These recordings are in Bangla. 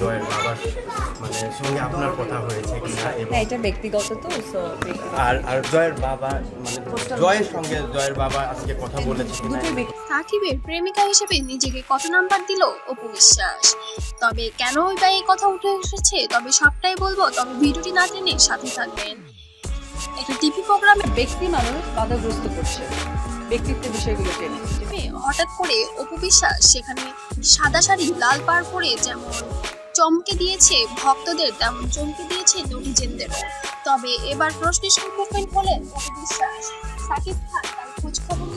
জয়ের বাবার মানে সঙ্গে আপনার কথা হয়েছে কিনা এটা ব্যক্তিগত। তো আর আর জয়ের বাবা মানে জয়ের সঙ্গে জয়ের বাবা আজকে কথা বলেছে কিনা? সাকিবের প্রেমিকা হিসেবে নিজেকে কত নাম্বার দিল অপু বিশ্বাস? তবে কেন ওই বা এই কথা উঠে এসেছে? তবে সবটাই বলব তবে ভিডিওটি না টেনে সাথে থাকবেন। একটা টিভি প্রোগ্রামে ব্যক্তি মানুষ বাধাগ্রস্ত করছে। ব্যক্তিত্বের বিষয়গুলো টেনে হঠাৎ করে অপু বিশ্বাস সেখানে সাদা শাড়ি, লাল পার করে যেমন চমকে দিয়েছে ভক্তদের, তেমন চমকে দিয়েছে নটিজেনদেরও তবে এবার প্রশ্নের সম্মুখীন হলেন অপু বিশ্বাস? সাকিব খান তার খোঁজ খবর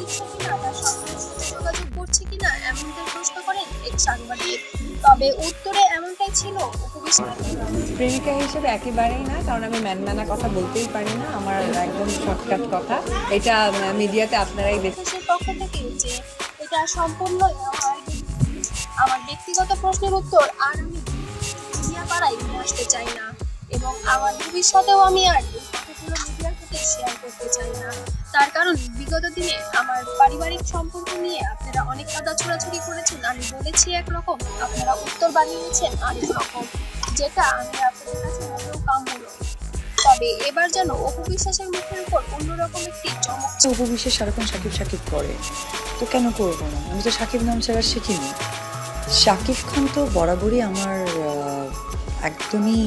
করছে কিনা এমনটাই প্রশ্ন করেন এক সাংবাদিক। তবে উত্তরে এমনটাই ছিল প্রেমিকা হিসেবে একেবারেই না কারণ আমি ম্যানম্যানা কথা বলতেই পারি না আমার একদম শর্টকাট কথা। এটা মিডিয়াতে আপনারাই দেশের পক্ষ থেকে যে এটা সম্পূর্ণ আমার আমার ব্যক্তিগত প্রশ্নের উত্তর আর আমি মিডিয়া পাড়ায় নিয়ে আসতে চাই না। এবং আমার ভবিষ্যতেও আমি আর মিডিয়ার প্রতি শেয়ার করতে চাই না। তার কারণ বিগত দিনে আমার পারিবারিক সম্পর্ক নিয়ে আপনারা অনেক কাদা ছোড়াছুড়ি করেছেন। আমি বলেছি একরকম, আপনারা উত্তর বানিয়েছেন আরেক রকম, যেটা আমি আপনাদের কাছে মোটেও কাম্য। তবে এবার যেন অপু মুখের উপর অন্যরকম একটি চমক উপবিশ্বাস সারাক্ষণ সাকিব সাকিব করে, তো কেন করব না? আমি তো সাকিব নাম ছাড়া শিখিনি। শাকিব খান তো বরাবরই আমার একদমই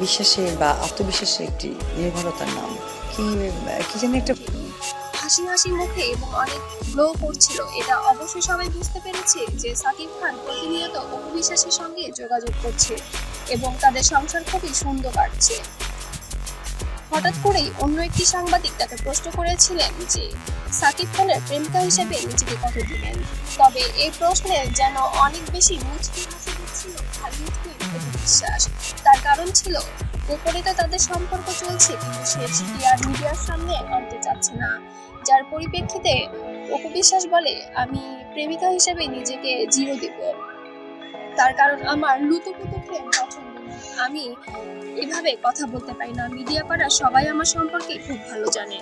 বিশ্বাসের বা আত্মবিশ্বাসের একটি নির্ভরতার নাম। কি কি যেন একটা হাসি হাসি মুখে এবং অনেক গ্লো করছিল। এটা অবশ্যই সবাই বুঝতে পেরেছে যে সাকিব খান প্রতিনিয়ত অপবিশ্বাসের সঙ্গে যোগাযোগ করছে এবং তাদের সংসার খুবই সুন্দর কাটছে। হঠাৎ করেই অন্য একটি সাংবাদিক তাকে প্রশ্ন করেছিলেন যে, সাকিব খানের প্রেমিকা হিসেবে নিজেকে কত দিলেন তবে এই প্রশ্নে যেন অনেক বেশি মুচকি হাসি দিচ্ছিল বিন বিশ্বাস। তার কারণ ছিল গোপনে তাদের সম্পর্ক চলছে, কিন্তু সে সেটি আর মিডিয়ার সামনে আনতে চাচ্ছে না। যার পরিপ্রেক্ষিতে অপু বিশ্বাস বলে, আমি প্রেমিকা হিসেবে নিজেকে জিরো দেব। তার কারণ আমার লুতুপুতু প্রেম পছন্দ আমি এভাবে কথা বলতে পারি না। মিডিয়া পাড়া সবাই আমার সম্পর্কে খুব ভালো জানে।